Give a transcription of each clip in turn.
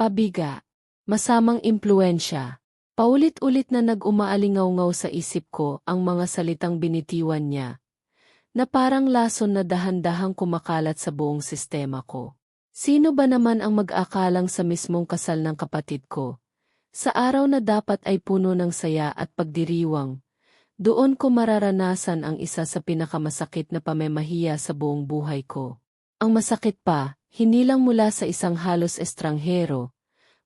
pabiga, masamang impluensya. Paulit-ulit na nag-umaalingaw-ngaw sa isip ko ang mga salitang binitiwan niya, na parang lason na dahan-dahang kumakalat sa buong sistema ko. Sino ba naman ang mag-akalang sa mismong kasal ng kapatid ko? Sa araw na dapat ay puno ng saya at pagdiriwang, doon ko mararanasan ang isa sa pinakamasakit na pamemahiya sa buong buhay ko. Ang masakit pa, hindi lang mula sa isang halos estranghero,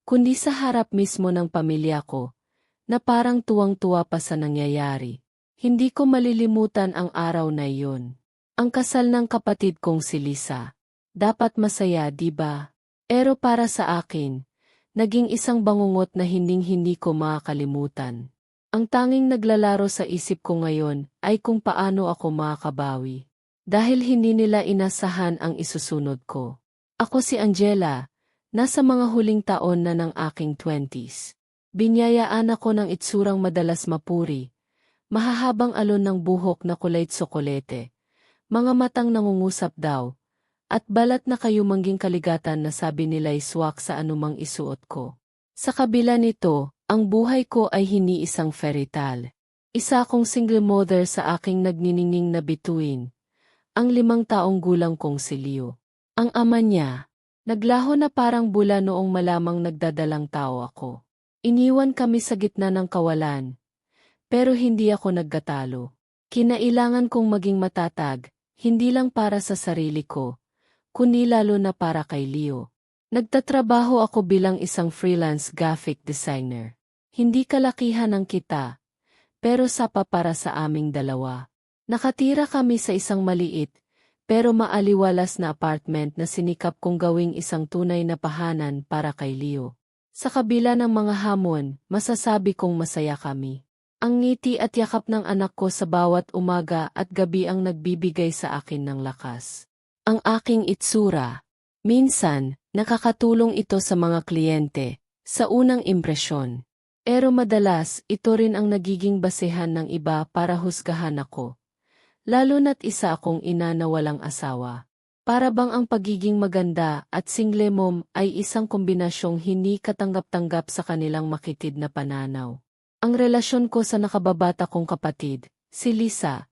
kundi sa harap mismo ng pamilya ko, na parang tuwang-tuwa pa sa nangyayari. Hindi ko malilimutan ang araw na iyon. Ang kasal ng kapatid kong si Lisa. Dapat masaya, di ba? Pero para sa akin, naging isang bangungot na hinding-hindi ko makakalimutan. Ang tanging naglalaro sa isip ko ngayon ay kung paano ako makakabawi. Dahil hindi nila inasahan ang isusunod ko. Ako si Angela, nasa mga huling taon na ng aking 20s. Binyayaan ako ng itsurang madalas mapuri, mahahabang alon ng buhok na kulay tsokolete, mga matang nangungusap daw, at balat na kayumangging kaligatan na sabi nila'y swak sa anumang isuot ko. Sa kabila nito, ang buhay ko ay hini isang fairy tale. Isa akong single mother sa aking nagniningning na bituin, ang limang taong gulang kong si Leo. Ang ama niya, naglaho na parang bula noong malamang nagdadalang tao ako. Iniwan kami sa gitna ng kawalan. Pero hindi ako naggatalo. Kinailangan kong maging matatag, hindi lang para sa sarili ko, kundi lalo na para kay Leo. Nagtatrabaho ako bilang isang freelance graphic designer. Hindi kalakihan ng kita, pero sapa para sa aming dalawa. Nakatira kami sa isang maliit, pero maaliwalas na apartment na sinikap kong gawing isang tunay na pahanan para kay Leo. Sa kabila ng mga hamon, masasabi kong masaya kami. Ang ngiti at yakap ng anak ko sa bawat umaga at gabi ang nagbibigay sa akin ng lakas. Ang aking itsura. Minsan, nakakatulong ito sa mga kliyente, sa unang impresyon. Pero madalas, ito rin ang nagiging basehan ng iba para husgahan ako. Lalo na't isa akong ina na walang asawa. Para bang ang pagiging maganda at single mom ay isang kombinasyong hindi katanggap-tanggap sa kanilang makitid na pananaw. Ang relasyon ko sa nakababata kong kapatid, si Lisa,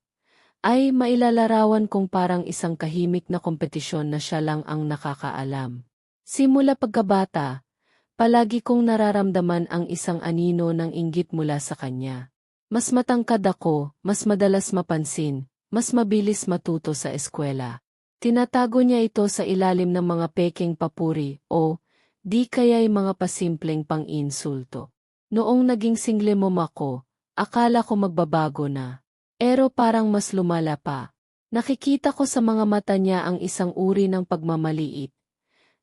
ay mailalarawan kong parang isang kahimik na kompetisyon na siya lang ang nakakaalam. Simula pagkabata, palagi kong nararamdaman ang isang anino ng inggit mula sa kanya. Mas matangkad ako, mas madalas mapansin, mas mabilis matuto sa eskwela. Tinatago niya ito sa ilalim ng mga peking papuri o di kaya'y mga pasimpleng pang-insulto. Noong naging single mom ako, akala ko magbabago na. Pero parang mas lumala pa. Nakikita ko sa mga mata niya ang isang uri ng pagmamaliit.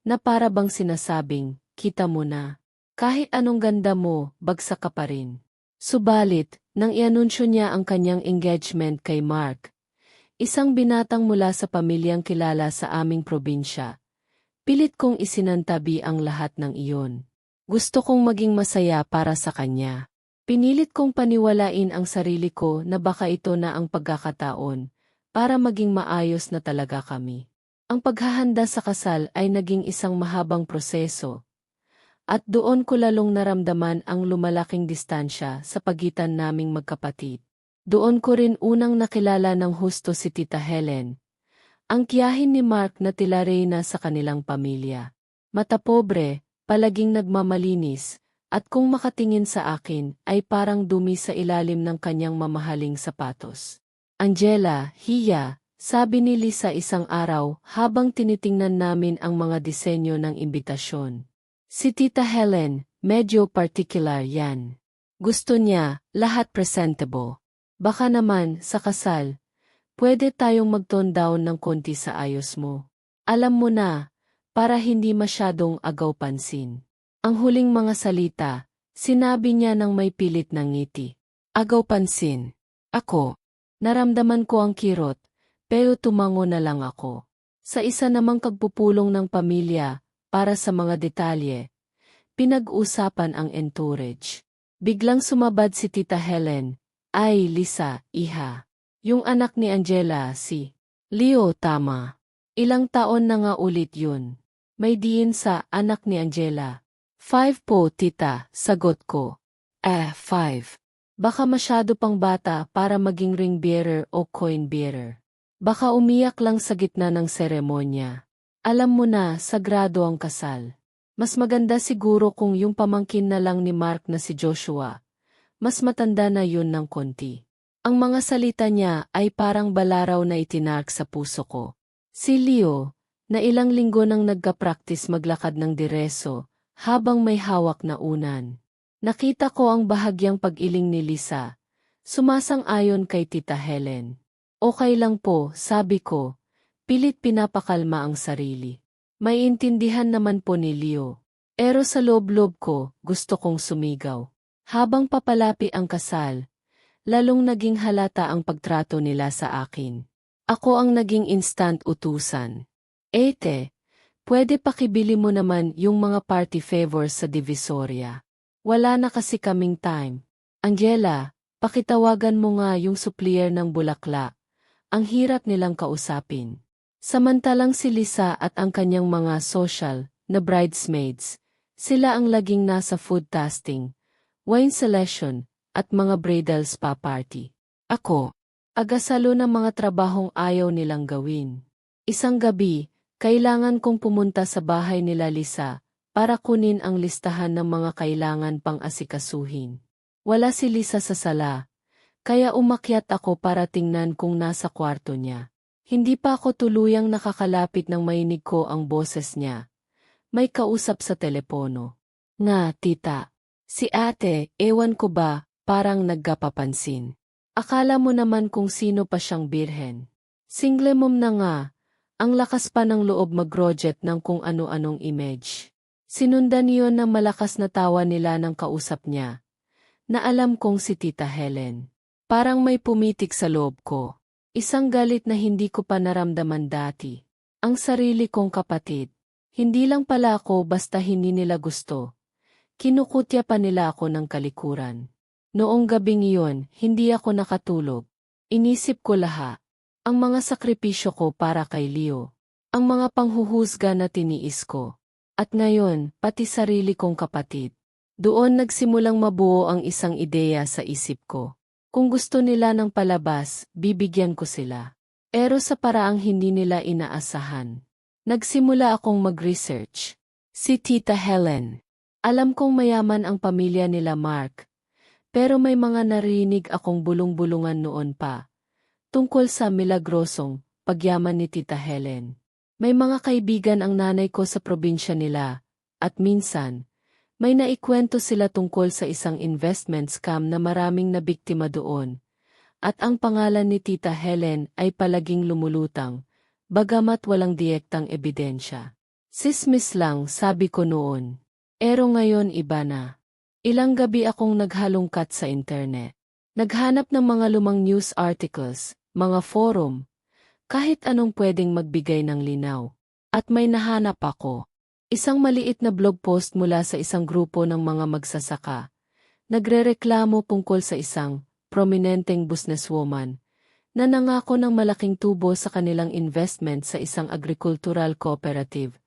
Na para bang sinasabing, kita mo na. Kahit anong ganda mo, bagsak ka pa rin. Subalit, nang ianunsyo niya ang kanyang engagement kay Mark, Isang binatang mula sa pamilyang kilala sa aming probinsya. Pilit kong isinantabi ang lahat ng iyon. Gusto kong maging masaya para sa kanya. Pinilit kong paniwalain ang sarili ko na baka ito na ang pagkakataon para maging maayos na talaga kami. Ang paghahanda sa kasal ay naging isang mahabang proseso. At doon ko lalong naramdaman ang lumalaking distansya sa pagitan naming magkapatid. Doon ko rin unang nakilala ng husto si Tita Helen. Ang kiyahin ni Mark na tila reyna sa kanilang pamilya. Mata pobre, palaging nagmamalinis, at kung makatingin sa akin ay parang dumi sa ilalim ng kanyang mamahaling sapatos. Angela, hiya, sabi ni Lisa isang araw habang tinitingnan namin ang mga disenyo ng imbitasyon. Si Tita Helen, medyo particular yan. Gusto niya, lahat presentable. Baka naman, sa kasal, pwede tayong mag-tone down ng konti sa ayos mo. Alam mo na, para hindi masyadong agaw pansin. Ang huling mga salita, sinabi niya ng may pilit ng ngiti. Agaw pansin. Ako, naramdaman ko ang kirot, pero tumango na lang ako. Sa isa namang kagpupulong ng pamilya, para sa mga detalye, pinag-usapan ang entourage. Biglang sumabad si Tita Helen, ay, Lisa, iha. Yung anak ni Angela, si Leo, tama. Ilang taon na nga ulit yun. May diin sa anak ni Angela. Five po, tita, sagot ko. Eh, five. Baka masyado pang bata para maging ring bearer o coin bearer. Baka umiyak lang sa gitna ng seremonya. Alam mo na, sagrado ang kasal. Mas maganda siguro kung yung pamangkin na lang ni Mark na si Joshua. Mas matanda na yun ng konti. Ang mga salita niya ay parang balaraw na itinark sa puso ko. Si Leo, na ilang linggo nang nagka-practice maglakad ng direso, habang may hawak na unan. Nakita ko ang bahagyang pag-iling ni Lisa. Sumasang-ayon kay Tita Helen. Okay lang po, sabi ko. Pilit pinapakalma ang sarili. May intindihan naman po ni Leo. Pero sa loob-loob ko, gusto kong sumigaw. Habang papalapi ang kasal, lalong naging halata ang pagtrato nila sa akin. Ako ang naging instant utusan. Ete, pwede pakibili mo naman yung mga party favors sa Divisoria. Wala na kasi kaming time. Angela, pakitawagan mo nga yung supplier ng bulaklak. Ang hirap nilang kausapin. Samantalang si Lisa at ang kanyang mga social na bridesmaids, sila ang laging nasa food tasting, wine selection, at mga bridal spa party. Ako, agasalo ng mga trabahong ayaw nilang gawin. Isang gabi, kailangan kong pumunta sa bahay nila Lisa para kunin ang listahan ng mga kailangan pang asikasuhin. Wala si Lisa sa sala, kaya umakyat ako para tingnan kung nasa kwarto niya. Hindi pa ako tuluyang nakakalapit ng mainig ko ang boses niya. May kausap sa telepono. Nga, tita. Si ate, ewan ko ba, parang nagkapapansin. Akala mo naman kung sino pa siyang birhen. Single mom na nga, ang lakas pa ng loob mag-rojet ng kung ano-anong image. Sinundan niyon ng malakas na tawa nila ng kausap niya. Na alam kong si Tita Helen. Parang may pumitik sa loob ko. Isang galit na hindi ko pa naramdaman dati. Ang sarili kong kapatid. Hindi lang pala ako basta hindi nila gusto. Kinukutya pa nila ako ng kalikuran. Noong gabing iyon, hindi ako nakatulog. Inisip ko lahat. Ang mga sakripisyo ko para kay Leo. Ang mga panghuhusga na tiniis ko. At ngayon, pati sarili kong kapatid. Doon nagsimulang mabuo ang isang ideya sa isip ko. Kung gusto nila ng palabas, bibigyan ko sila. Pero sa paraang hindi nila inaasahan. Nagsimula akong mag-research. Si Tita Helen. Alam kong mayaman ang pamilya nila Mark. Pero may mga narinig akong bulong-bulungan noon pa tungkol sa milagrosong pagyaman ni Tita Helen. May mga kaibigan ang nanay ko sa probinsya nila, at minsan, may naikwento sila tungkol sa isang investment scam na maraming nabiktima doon. At ang pangalan ni Tita Helen ay palaging lumulutang, bagamat walang direktang ebidensya. Sismis lang, sabi ko noon. Pero ngayon iba na. Ilang gabi akong naghalongkat sa internet. Naghanap ng mga lumang news articles, mga forum, kahit anong pwedeng magbigay ng linaw. At may nahanap ako. Isang maliit na blog post mula sa isang grupo ng mga magsasaka. Nagrereklamo tungkol sa isang prominenteng businesswoman na nangako ng malaking tubo sa kanilang investment sa isang agricultural cooperative.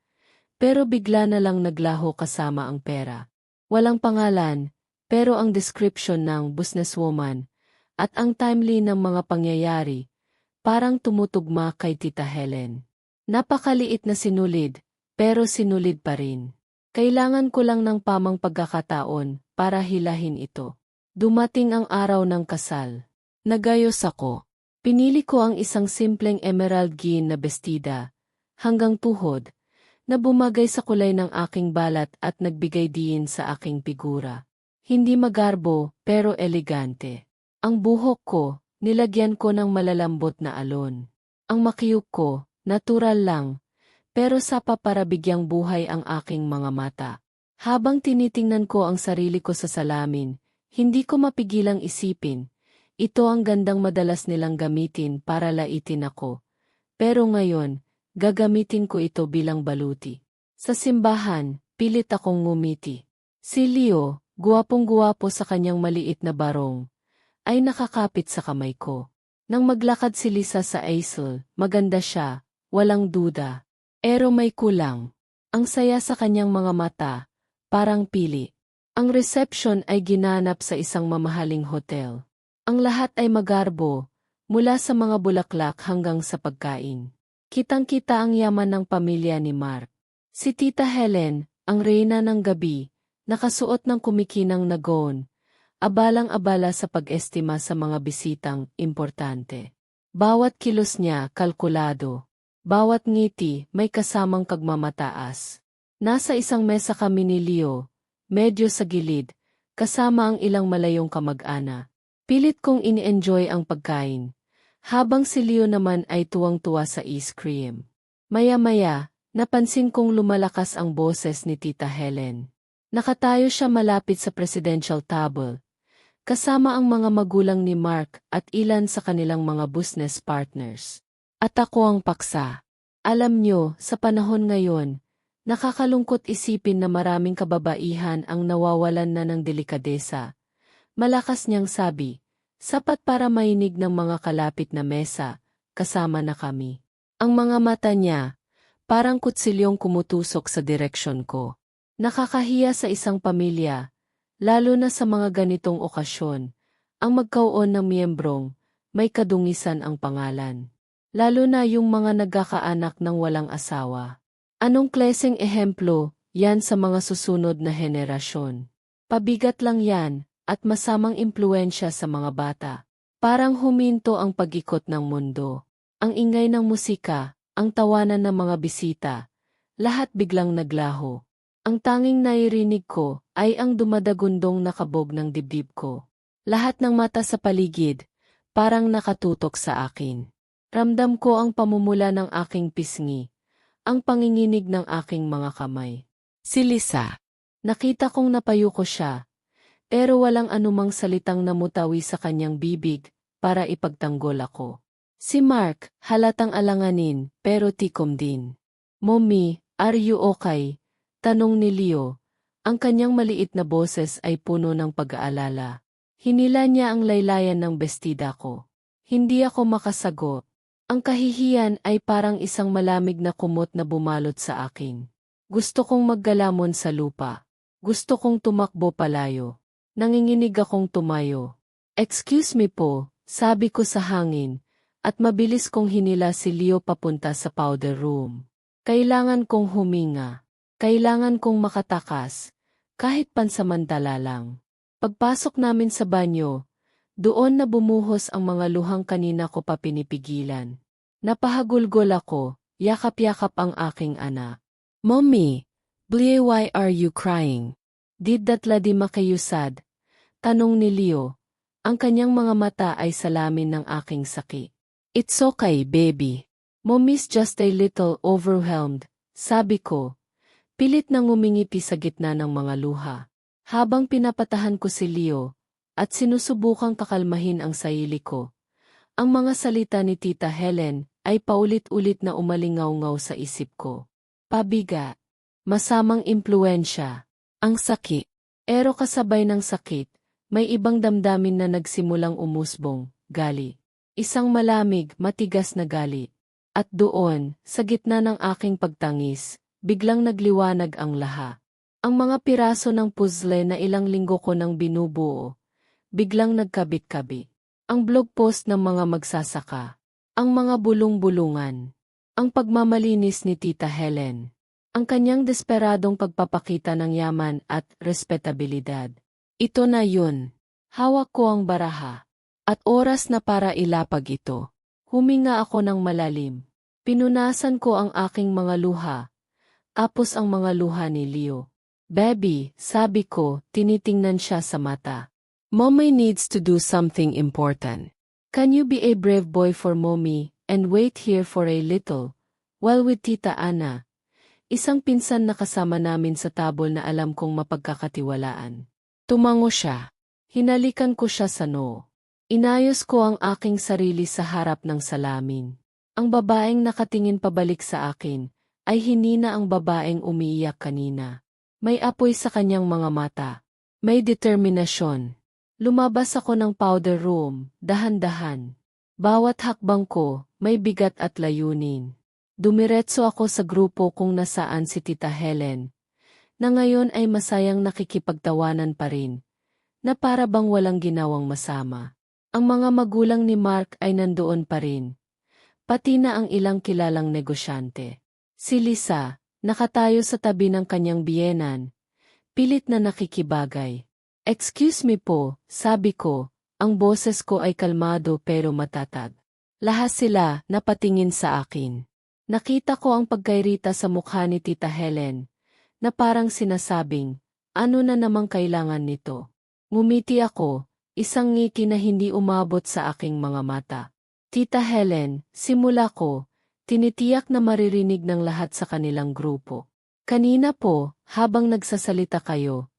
Pero bigla na lang naglaho kasama ang pera. Walang pangalan, pero ang description ng businesswoman at ang timely ng mga pangyayari, parang tumutugma kay Tita Helen. Napakaliit na sinulid, pero sinulid pa rin. Kailangan ko lang ng pamang pagkakataon para hilahin ito. Dumating ang araw ng kasal. Nagayos ako. Pinili ko ang isang simpleng emerald green na bestida, hanggang tuhod, na bumagay sa kulay ng aking balat at nagbigay diin sa aking figura. Hindi magarbo, pero elegante. Ang buhok ko, nilagyan ko ng malalambot na alon. Ang makiyuk ko, natural lang, pero sapa para bigyang buhay ang aking mga mata. Habang tinitingnan ko ang sarili ko sa salamin, hindi ko mapigilang isipin, ito ang gandang madalas nilang gamitin para laitin ako. Pero ngayon, Gagamitin ko ito bilang baluti. Sa simbahan, pilit akong ngumiti. Si Leo, guwapong-guwapo sa kanyang maliit na barong, ay nakakapit sa kamay ko. Nang maglakad si Lisa sa Aisle, maganda siya, walang duda. Pero may kulang. Ang saya sa kanyang mga mata, parang pili. Ang reception ay ginanap sa isang mamahaling hotel. Ang lahat ay magarbo, mula sa mga bulaklak hanggang sa pagkain. Kitang-kita ang yaman ng pamilya ni Mark. Si Tita Helen, ang reyna ng gabi, nakasuot ng kumikinang na gown, abalang-abala sa pag-estima sa mga bisitang importante. Bawat kilos niya kalkulado. Bawat ngiti may kasamang kagmamataas. Nasa isang mesa kami ni Leo, medyo sa gilid, kasama ang ilang malayong kamag-ana. Pilit kong ini-enjoy ang pagkain, habang si Leo naman ay tuwang-tuwa sa ice cream. Maya-maya, napansin kong lumalakas ang boses ni Tita Helen. Nakatayo siya malapit sa presidential table, kasama ang mga magulang ni Mark at ilan sa kanilang mga business partners. At ako ang paksa. Alam nyo, sa panahon ngayon, nakakalungkot isipin na maraming kababaihan ang nawawalan na ng delikadesa. Malakas niyang sabi, sapat para mainig ng mga kalapit na mesa, kasama na kami. Ang mga mata niya, parang kutsilyong kumutusok sa direksyon ko. Nakakahiya sa isang pamilya, lalo na sa mga ganitong okasyon, ang magkauon ng miyembrong, may kadungisan ang pangalan. Lalo na yung mga nagkakaanak ng walang asawa. Anong kleseng ehemplo, yan sa mga susunod na henerasyon. Pabigat lang yan, at masamang impluensya sa mga bata. Parang huminto ang pag-ikot ng mundo. Ang ingay ng musika, ang tawanan ng mga bisita, lahat biglang naglaho. Ang tanging nairinig ko ay ang dumadagundong nakabog ng dibdib ko. Lahat ng mata sa paligid, parang nakatutok sa akin. Ramdam ko ang pamumula ng aking pisngi, ang panginginig ng aking mga kamay. Si Lisa. Nakita kong napayuko siya, pero walang anumang salitang namutawi sa kanyang bibig para ipagtanggol ako. Si Mark, halatang alanganin, pero tikom din. Mommy, are you okay? Tanong ni Leo. Ang kanyang maliit na boses ay puno ng pag-aalala. Hinila niya ang laylayan ng bestida ko. Hindi ako makasagot. Ang kahihiyan ay parang isang malamig na kumot na bumalot sa akin. Gusto kong maggalamon sa lupa. Gusto kong tumakbo palayo. Nanginginig akong tumayo. Excuse me po, sabi ko sa hangin, at mabilis kong hinila si Leo papunta sa powder room. Kailangan kong huminga. Kailangan kong makatakas, kahit pansamantala lang. Pagpasok namin sa banyo, doon na bumuhos ang mga luhang kanina ko pa pinipigilan. Napahagulgol ako, yakap-yakap ang aking anak. Mommy, why are you crying? Did that lady makayusad? Tanong ni Leo. Ang kanyang mga mata ay salamin ng aking sakit. It's okay, baby. Mommy's just a little overwhelmed, sabi ko. Pilit nang umingipi sa gitna ng mga luha. Habang pinapatahan ko si Leo, at sinusubukang kakalmahin ang sarili ko. Ang mga salita ni Tita Helen ay paulit-ulit na umalingaw-ngaw sa isip ko. Pabiga, masamang impluensya, ang sakit. Ero kasabay ng sakit, may ibang damdamin na nagsimulang umusbong, gali. Isang malamig, matigas na gali. At doon, sa gitna ng aking pagtangis, biglang nagliwanag ang laha. Ang mga piraso ng puzzle na ilang linggo ko nang binubuo, biglang nagkabit-kabit. Ang blog post ng mga magsasaka, ang mga bulong-bulungan. Ang pagmamalinis ni Tita Helen. Ang kanyang desperadong pagpapakita ng yaman at respetabilidad. Ito na yun. Hawak ko ang baraha. At oras na para ilapag ito. Huminga ako ng malalim. Pinunasan ko ang aking mga luha. Tapos ang mga luha ni Leo. Baby, sabi ko, tinitingnan siya sa mata. Mommy needs to do something important. Can you be a brave boy for mommy, and wait here for a little, while with Tita Ana? Isang pinsan na kasama namin sa tabol na alam kong mapagkakatiwalaan. Tumango siya. Hinalikan ko siya sa noo. Inayos ko ang aking sarili sa harap ng salamin. Ang babaeng nakatingin pabalik sa akin, ay hinina ang babaeng umiiyak kanina. May apoy sa kanyang mga mata. May determinasyon. Lumabas ako ng powder room, dahan-dahan. Bawat hakbang ko, may bigat at layunin. Dumiretso ako sa grupo kung nasaan si Tita Helen. na ngayon ay masayang nakikipagtawanan pa rin, na para bang walang ginawang masama. Ang mga magulang ni Mark ay nandoon pa rin, pati na ang ilang kilalang negosyante. Si Lisa, nakatayo sa tabi ng kanyang biyenan, pilit na nakikibagay. Excuse me po, sabi ko, ang boses ko ay kalmado pero matatag. Lahat sila napatingin sa akin. Nakita ko ang pagkairita sa mukha ni Tita Helen, na parang sinasabing, ano na namang kailangan nito. Ngumiti ako, isang ngiti na hindi umabot sa aking mga mata. Tita Helen, simula ko, tinitiyak na maririnig ng lahat sa kanilang grupo. Kanina po, habang nagsasalita kayo,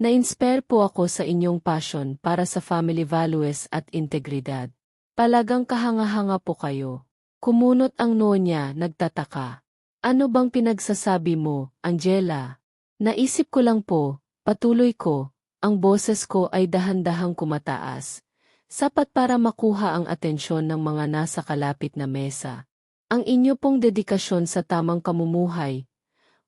na-inspire po ako sa inyong passion para sa family values at integridad. Palagang kahanga-hanga po kayo. Kumunot ang noo niya, nagtataka. Ano bang pinagsasabi mo, Angela? Naisip ko lang po, patuloy ko, ang boses ko ay dahan-dahang kumataas. Sapat para makuha ang atensyon ng mga nasa kalapit na mesa. Ang inyo pong dedikasyon sa tamang kamumuhay,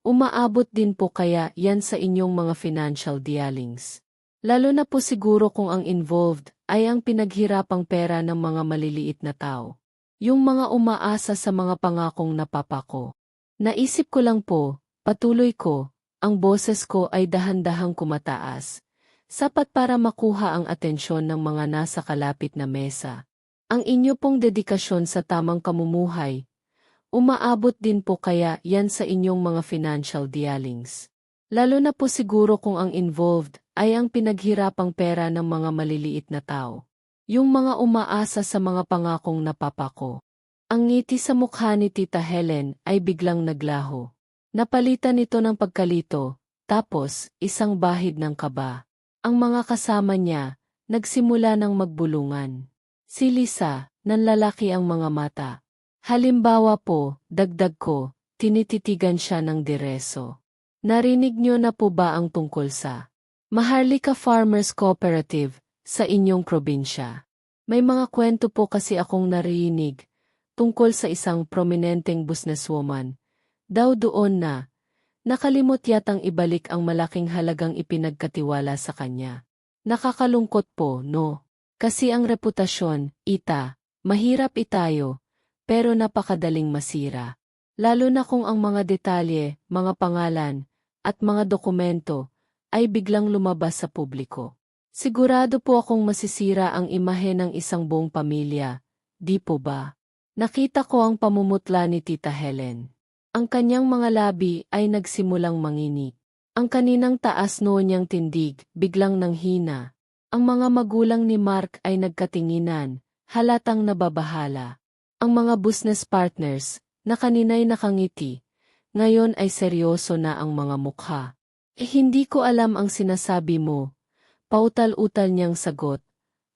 umaabot din po kaya yan sa inyong mga financial dealings. Lalo na po siguro kung ang involved ay ang pinaghirapang pera ng mga maliliit na tao. Yung mga umaasa sa mga pangakong napapako. Naisip ko lang po, patuloy ko, ang boses ko ay dahan-dahang kumataas. Sapat para makuha ang atensyon ng mga nasa kalapit na mesa. Ang inyo pong dedikasyon sa tamang kamumuhay, umaabot din po kaya yan sa inyong mga financial dealings. Lalo na po siguro kung ang involved ay ang pinaghirapang pera ng mga maliliit na tao. Yung mga umaasa sa mga pangakong napapako. Ang ngiti sa mukha ni Tita Helen ay biglang naglaho. Napalitan ito ng pagkalito, tapos isang bahid ng kaba. Ang mga kasama niya, nagsimula ng magbulungan. Si Lisa, nanlalaki ang mga mata. Halimbawa po, dagdag ko, tinititigan siya ng direso. Narinig niyo na po ba ang tungkol sa Maharlika Farmers Cooperative sa inyong probinsya? May mga kwento po kasi akong narinig tungkol sa isang prominenteng businesswoman. Daw doon na, nakalimot yatang ibalik ang malaking halagang ipinagkatiwala sa kanya. Nakakalungkot po, no? Kasi ang reputasyon, ita, mahirap itayo, pero napakadaling masira. Lalo na kung ang mga detalye, mga pangalan, at mga dokumento ay biglang lumabas sa publiko. Sigurado po akong masisira ang imahe ng isang buong pamilya, di po ba? Nakita ko ang pamumutla ni Tita Helen. Ang kanyang mga labi ay nagsimulang mangini. Ang kaninang taas noo niyang tindig, biglang nanghina. Ang mga magulang ni Mark ay nagkatinginan, halatang nababahala. Ang mga business partners, na kanina'y nakangiti, ngayon ay seryoso na ang mga mukha. Eh hindi ko alam ang sinasabi mo. Pautal-utal niyang sagot.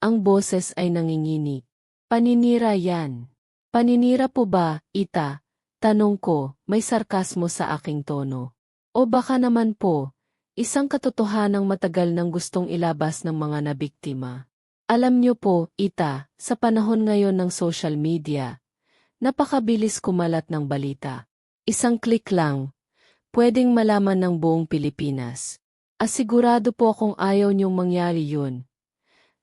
Ang boses ay nangingini. Paninira yan. Paninira po ba, ita? Tanong ko, may sarkasmo sa aking tono. O baka naman po, isang katotohanang matagal nang gustong ilabas ng mga nabiktima. Alam niyo po, ita, sa panahon ngayon ng social media, napakabilis kumalat ng balita. Isang click lang, pwedeng malaman ng buong Pilipinas. Asigurado po akong ayaw niyong mangyari yun.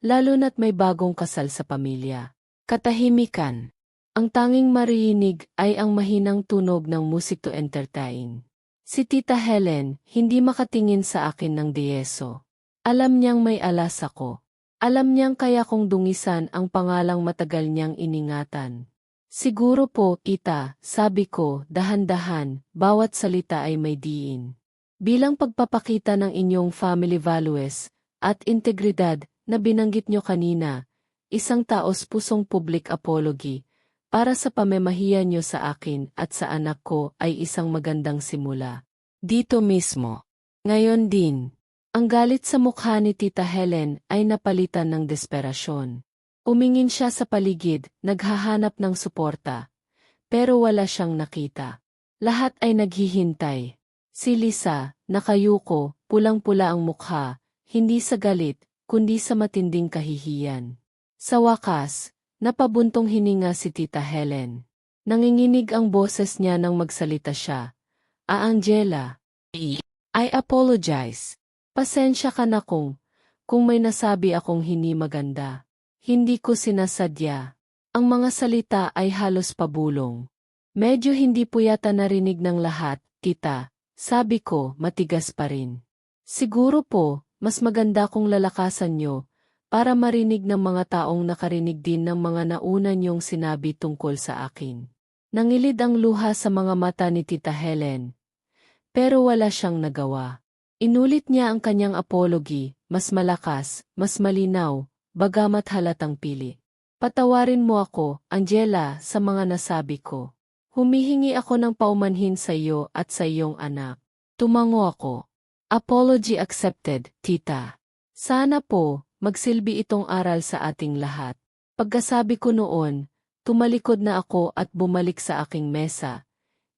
Lalo na't may bagong kasal sa pamilya. Katahimikan. Ang tanging marinig ay ang mahinang tunog ng music to entertain. Si Tita Helen, hindi makatingin sa akin ng diyeso. Alam niyang may alas ako. Alam niyang kaya kong dungisan ang pangalang matagal niyang iningatan. Siguro po, ita, sabi ko, dahan-dahan, bawat salita ay may diin. Bilang pagpapakita ng inyong family values at integridad na binanggit nyo kanina, isang taos pusong public apology para sa pamemahiya nyo sa akin at sa anak ko ay isang magandang simula. Dito mismo. Ngayon din, ang galit sa mukha ni Tita Helen ay napalitan ng desperasyon. Umingin siya sa paligid, naghahanap ng suporta. Pero wala siyang nakita. Lahat ay naghihintay. Si Lisa, nakayuko, pulang-pula ang mukha, hindi sa galit, kundi sa matinding kahihiyan. Sa wakas, napabuntong hininga si Tita Helen. Nanginginig ang boses niya nang magsalita siya. Ah, Angela. I apologize. Pasensya ka na kung, kung may nasabi akong hindi maganda. Hindi ko sinasadya. Ang mga salita ay halos pabulong. Medyo hindi po yata narinig ng lahat, tita. Sabi ko, matigas pa rin. Siguro po, mas maganda kung lalakasan nyo, para marinig ng mga taong nakarinig din ng mga nauna niyong sinabi tungkol sa akin. Nangilid ang luha sa mga mata ni Tita Helen. Pero wala siyang nagawa. Inulit niya ang kanyang apology, mas malakas, mas malinaw, bagamat halatang pili. Patawarin mo ako, Angela, sa mga nasabi ko. Humihingi ako ng paumanhin sa iyo at sa iyong anak. Tumango ako. Apology accepted, tita. Sana po, magsilbi itong aral sa ating lahat. Pagkasabi ko noon, tumalikod na ako at bumalik sa aking mesa.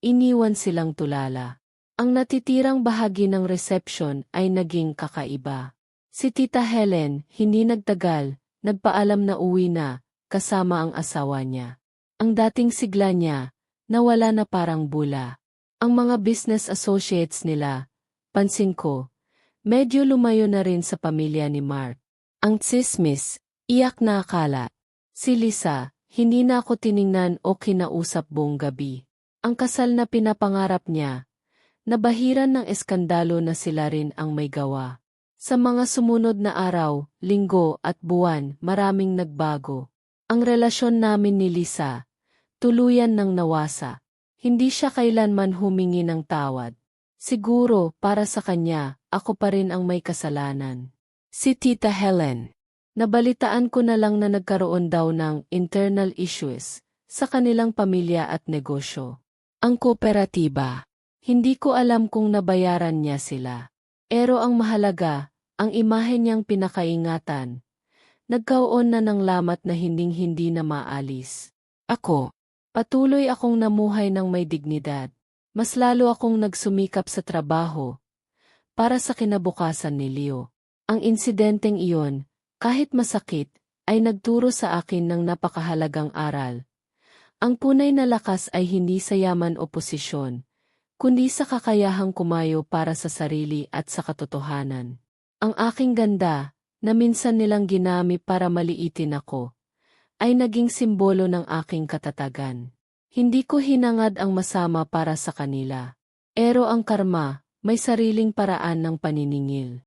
Iniwan silang tulala. Ang natitirang bahagi ng reception ay naging kakaiba. Si Tita Helen, hindi nagtagal, nagpaalam na uwi na, kasama ang asawa niya. Ang dating sigla niya, nawala na parang bula. Ang mga business associates nila, pansin ko, medyo lumayo na rin sa pamilya ni Mark. Ang tsismis, iyak na akala. Si Lisa, hindi na ako tiningnan o kinausap buong gabi. Ang kasal na pinapangarap niya, nabahiran ng eskandalo na sila rin ang may gawa. Sa mga sumunod na araw, linggo at buwan, maraming nagbago. Ang relasyon namin ni Lisa, tuluyan ng nawasa. Hindi siya kailanman humingi ng tawad. Siguro, para sa kanya, ako pa rin ang may kasalanan. Si Tita Helen. Nabalitaan ko na lang na nagkaroon daw ng internal issues sa kanilang pamilya at negosyo. Ang kooperatiba. Hindi ko alam kung nabayaran niya sila. Pero ang mahalaga, ang imahe niyang pinakaingatan. Nagkaon na ng lamat na hinding-hindi na maalis. Ako, patuloy akong namuhay ng may dignidad. Mas lalo akong nagsumikap sa trabaho para sa kinabukasan ni Leo. Ang insidenteng iyon, kahit masakit, ay nagturo sa akin ng napakahalagang aral. Ang punay na lakas ay hindi sa yaman o posisyon, kundi sa kakayahang kumayo para sa sarili at sa katotohanan. Ang aking ganda, na minsan nilang ginamit para maliitin ako, ay naging simbolo ng aking katatagan. Hindi ko hinangad ang masama para sa kanila. Pero ang karma, may sariling paraan ng paniningil.